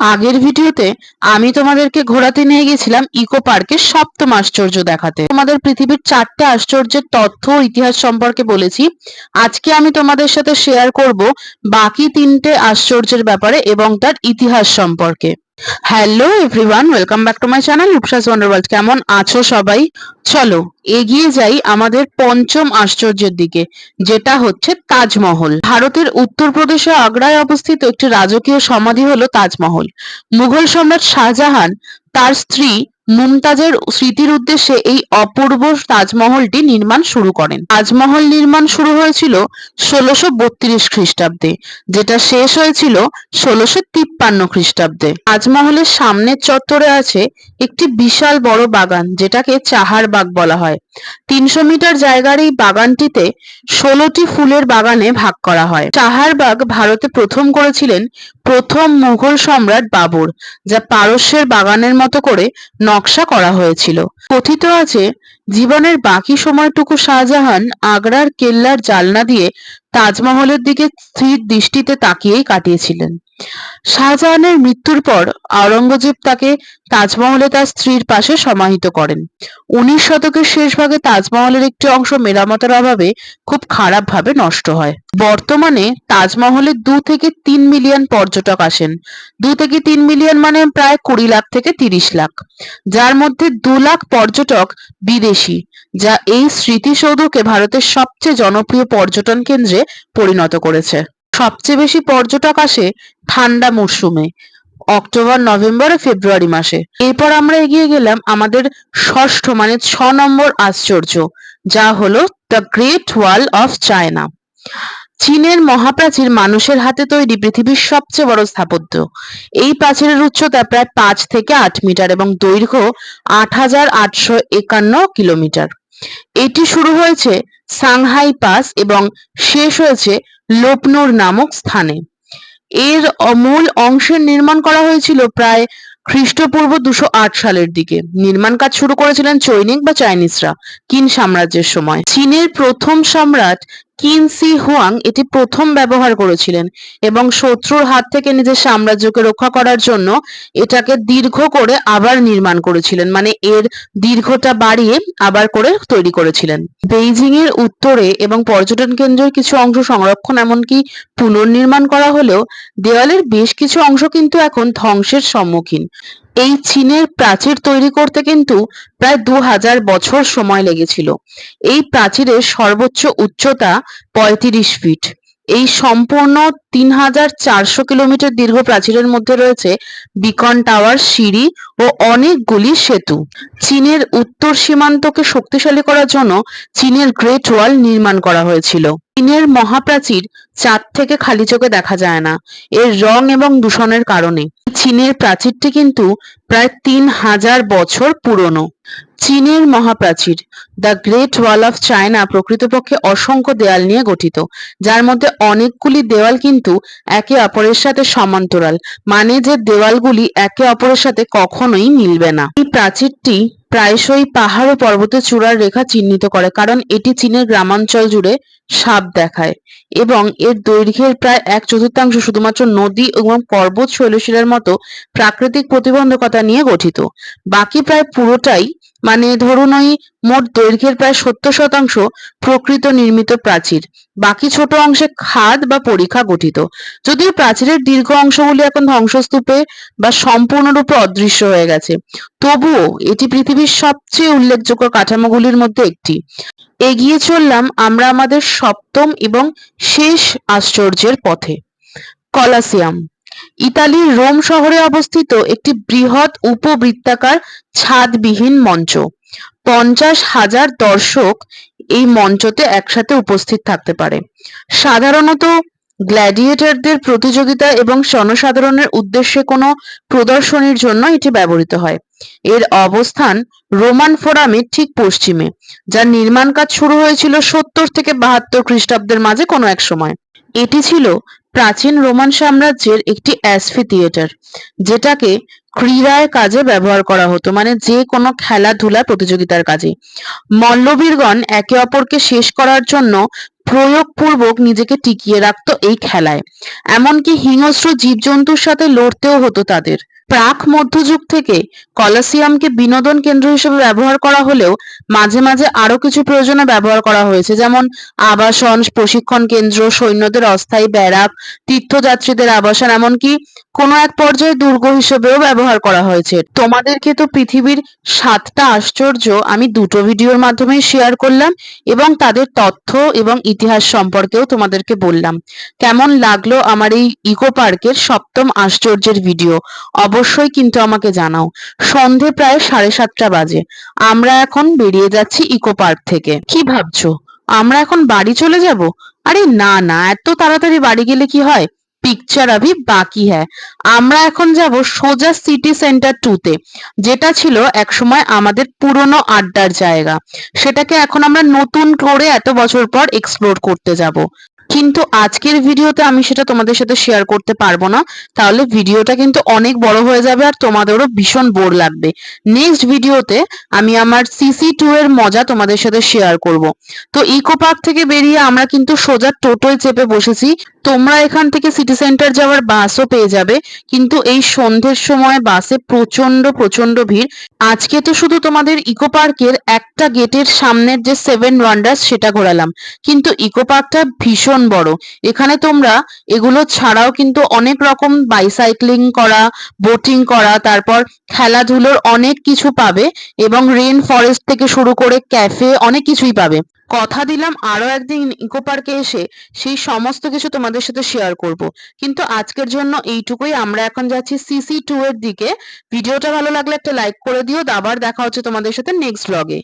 আগের ভিডিওতে আমি তোমাদেরকে ঘোরাতে নিয়ে গেছিলাম ইকো পার্কের সপ্তম আশ্চর্য দেখাতে। তোমাদের পৃথিবীর চারটে আশ্চর্যের তথ্য ইতিহাস সম্পর্কে বলেছি। আজকে আমি তোমাদের সাথে শেয়ার করব বাকি তিনটে আশ্চর্যের ব্যাপারে এবং তার ইতিহাস সম্পর্কে। Hello everyone welcome back to my channel Rupsa's Wonderworld কেমন আছো সবাই? চলো, এগিয়ে যাই আমাদের পঞ্চম আশ্চর্যের দিকে, যেটা হচ্ছে তাজমহল। ভারতের উত্তরপ্রদেশে আগ্রায় অবস্থিত একটি রাজকীয় সমাধি হলো তাজমহল। মুঘল সম্রাট শাহজাহান তার স্ত্রী মুমতাজের স্মৃতির উদ্দেশ্যে এই অপূর্ব তাজমহলটি নির্মাণ শুরু করেন। তাজমহল নির্মাণ শুরু হয়েছিল ষোলোশো বত্রিশ খ্রিস্টাব্দে, যেটা শেষ হয়েছিল ষোলোশো তিপ্পান্ন খ্রিস্টাব্দে। তাজমহলের সামনের চত্বরে আছে একটি বিশাল বড় বাগান, যেটাকে চাহার বাগ বলা হয়। তিনশো মিটার জায়গার এই বাগানটিতে ষোলোটি ফুলের বাগানে ভাগ করা হয়। চাহারবাগ ভারতে প্রথম করেছিলেন প্রথম মুঘল সম্রাট বাবর, যা পারস্যের বাগানের মতো করে নকশা করা হয়েছিল। কথিত আছে, জীবনের বাকি সময়টুকু শাহজাহান আগ্রার কেল্লার জানলা দিয়ে তাজমহলের দিকে স্থির দৃষ্টিতে তাকিয়েই কাটিয়েছিলেন। শাহজাহানের মৃত্যুর পর আওরঙ্গজেব তাকে তাজমহলে তার স্ত্রীর পাশে সমাহিত করেন। উনিশ শতকের শেষ ভাগে তাজমহলের একটি অংশ মেরামতের অভাবে খুব খারাপভাবে নষ্ট হয়। বর্তমানে তাজমহলে দু থেকে তিন মিলিয়ন পর্যটক আসেন। দু থেকে তিন মিলিয়ন মানে প্রায় কুড়ি লাখ থেকে তিরিশ লাখ। যার মধ্যে দু লাখ পর্যটক বিদেশি। যা এই স্মৃতিসৌধকে ভারতের সবচেয়ে জনপ্রিয় পর্যটন কেন্দ্রে পরিণত করেছে। সবচেয়ে বেশি পর্যটক আসে ঠান্ডা মরশুমে, অক্টোবর, নভেম্বর, ফেব্রুয়ারি মাসে। এরপর আমরা এগিয়ে গেলাম আমাদের ষষ্ঠ মানে ছ নম্বর আশ্চর্য, যা হলো the Great Wall of China. চীনের মহাপ্রাচীর মানুষের হাতে তৈরি পৃথিবীর সবচেয়ে বড় স্থাপত্য। এই প্রাচীরের উচ্চতা প্রায় পাঁচ থেকে আট মিটার এবং দৈর্ঘ্য আট হাজার আটশো একান্ন কিলোমিটার। এটি শুরু হয়েছে সাংহাই পাস এবং শেষ হয়েছে লোপনোর নামক স্থানে। এর মূল অংশের নির্মাণ করা হয়েছিল প্রায় খ্রিস্টপূর্ব দুশো আট সালের দিকে। নির্মাণ কাজ শুরু করেছিলেন চৈনিক বা চাইনিজরা কিন সাম্রাজ্যের সময়। চীনের প্রথম সম্রাট কিন সি হুয়াং এটি প্রথম ব্যবহার করেছিলেন এবং শত্রুর হাত থেকে নিজের সাম্রাজ্যকে রক্ষা করার জন্য এটাকে দীর্ঘ করে আবার নির্মাণ করেছিলেন মানে এর দীর্ঘটা বাড়িয়ে আবার করে তৈরি করেছিলেন। বেইজিং এর উত্তরে এবং পর্যটন কেন্দ্রের কিছু অংশ সংরক্ষণ এমনকি পুনর্নির্মাণ করা হলেও দেওয়ালের বেশ কিছু অংশ কিন্তু এখন ধ্বংসের সম্মুখীন। এই চীনের প্রাচীর তৈরি করতে কিন্তু প্রায় দু হাজার বছর সময় লেগেছিল। এই প্রাচীরের সর্বোচ্চ উচ্চতা পঁয়ত্রিশ ফিট। এই সম্পূর্ণ তিন হাজার চারশো কিলোমিটার দীর্ঘ প্রাচীরের মধ্যে রয়েছে বিকন টাওয়ার, সিঁড়ি ও অনেকগুলি সেতু। চীনের উত্তর সীমান্তকে শক্তিশালী করার জন্য চীনের গ্রেট ওয়াল নির্মাণ করা হয়েছিল। চীনের মহাপ্রাচীর চাঁদ থেকে খালি চোখে দেখা যায় না। এর রং এবং দূষণের কারণে। চীনের প্রাচীরটি কিন্তু প্রায় তিন হাজার বছর পুরনো। চীনের মহাপ্রাচীর, the Great Wall of China, প্রকৃতপক্ষে অসংখ্য দেয়াল নিয়ে গঠিত। যার মধ্যে অনেকগুলি দেওয়াল কিন্তু একে অপরের সাথে সমান্তরাল মানে যে দেওয়ালগুলি একে অপরের সাথে কখনোই মিলবে না। এই প্রাচীরটি প্রায়শই পাহাড় ও পর্বতের চূড়ার রেখা চিহ্নিত করে, কারণ এটি চীনের গ্রামাঞ্চল জুড়ে সাপ দেখায় এবং এর দৈর্ঘ্যের প্রায় এক চতুর্থাংশ শুধুমাত্র নদী এবং পর্বত শৈলশিলার মতো প্রাকৃতিক প্রতিবন্ধকতা নিয়ে গঠিত। বাকি প্রায় পুরোটাই মানে ধরুন ওই মোট দৈর্ঘ্যের প্রায় সত্তর শতাংশ প্রকৃত নির্মিত প্রাচীর। বাকি ছোট অংশে খাদ বা পরিখা গঠিত। যদিও প্রাচীরের দীর্ঘ অংশগুলি এখন ধ্বংসস্তূপে বা সম্পূর্ণরূপে অদৃশ্য হয়ে গেছে, তবুও এটি পৃথিবীর সবচেয়ে উল্লেখযোগ্য কাঠামোগুলির মধ্যে একটি। এগিয়ে চললাম আমরা আমাদের সপ্তম এবং শেষ আশ্চর্যের পথে। কলাসিয়াম ইতালির রোম শহরে অবস্থিত একটি বৃহৎ উপবৃত্তাকার ছাদবিহীন মঞ্চ। পঞ্চাশ হাজার দর্শক এই মঞ্চতে একসাথে উপস্থিত থাকতে পারে। সাধারণত গ্ল্যাডিয়েটরদের প্রতিযোগিতা এবং জনসাধারণের উদ্দেশ্যে কোনো প্রদর্শনীর জন্য এটি ব্যবহৃত হয়। এর অবস্থান রোমান ফোরামের ঠিক পশ্চিমে, যার নির্মাণ কাজ শুরু হয়েছিল সত্তর থেকে বাহাত্তর খ্রিস্টাব্দের মাঝে কোনো এক সময়। এটি ছিল প্রাচীন রোমান সাম্রাজ্যের একটি অ্যাসফি থিয়েটার, যেটাকে ক্রীড়ায় কাজে ব্যবহার করা হতো মানে যে কোনো খেলাধুলা প্রতিযোগিতার কাজে। মল্লবীরগণ একে অপরকে শেষ করার জন্য প্রয়োগপূর্বক নিজেকে টিকিয়ে রাখতো এই খেলায়। এমনকি হিংস্র জীবজন্তুর সাথে লড়তেও হতো তাদের। প্রাক মধ্যযুগ থেকে কলাসিয়ামকে বিনোদন কেন্দ্র হিসেবে ব্যবহার করা হলেও মাঝে মাঝে আরও কিছু প্রয়োজনে ব্যবহার করা হয়েছে, যেমন আবাসন, প্রশিক্ষণ কেন্দ্র, সৈন্যদের অস্থায়ী ব্যারাক, তীর্থযাত্রীদের আবাসন, এমনকি কোনো এক পর্যায়ে দুর্গ হিসেবেও ব্যবহার করা হয়েছে। তোমাদেরকে তো পৃথিবীর সাতটা আশ্চর্য আমি দুটো ভিডিওর মাধ্যমে শেয়ার করলাম এবং তাদের তথ্য এবং ইতিহাস সম্পর্কেও তোমাদেরকে বললাম। কেমন লাগল আমার এই ইকো পার্কের সপ্তম আশ্চর্যের ভিডিও? অবশ্যই কিন্তু আমাকে জানাও। সন্ধে প্রায় সাড়ে সাতটা বাজে। আমরা এখন বেরিয়ে যাচ্ছি ইকো পার্ক থেকে। কি ভাবছ? আমরা এখন বাড়ি চলে যাব? আরে না না, এত তাড়াতাড়ি বাড়ি গেলে কি হয়? পিকচার আবি বাকি হ্যায় আমরা এখন যাব সোজা সিটি সেন্টার টু তে, যেটা ছিল একসময় আমাদের পুরনো আড্ডার জায়গা। সেটাকে এখন আমরা নতুন করে এত বছর পর এক্সপ্লোর করতে যাব। কিন্তু আজকের ভিডিওতে আমি সেটা তোমাদের সাথে শেয়ার করতে পারব না। তাহলে ভিডিওটা কিন্তু অনেক বড় হয়ে যাবে আর তোমাদেরও ভীষণ বোর লাগবে। নেক্সট ভিডিওতে আমি আমার সিসি টু এর মজা তোমাদের সাথে শেয়ার করব। তো ইকো পার্ক থেকে বেরিয়ে আমরা কিন্তু সোজা টোটোয় চেপে বসেছি। তোমরা এখান থেকে সিটি সেন্টার যাওয়ার বাসও পেয়ে যাবে। কিন্তু এই সন্ধ্যের সময় বাসে প্রচণ্ড প্রচণ্ড ভিড়। আজকে তো শুধু তোমাদের ইকো পার্কের একটা গেটের সামনের যে সেভেন ওয়ান্ডার্স সেটা ঘোরালাম। কিন্তু ইকো পার্কটা ভীষণ বড়। এখানে তোমরা এগুলো ছাড়াও কিন্তু অনেক রকম বাইসাইক্লিং করা বোটিং করা, তারপর খেলাধুলোর অনেক কিছু পাবে এবং রেন ফরেস্ট থেকে শুরু করে ক্যাফে অনেক কিছুই পাবে। কথা দিলাম আরও একদিন ইকো পার্কে এসে, সেই সমস্ত কিছু তোমাদের সাথে শেয়ার করব। কিন্তু আজকের জন্য এইটুকুই, আমরা এখন যাচ্ছি সিসি টু এর দিকে। ভিডিওটা ভালো লাগলে একটা লাইক করে দিও, আবার দেখা হচ্ছে তোমাদের সাথে নেক্সট ব্লগে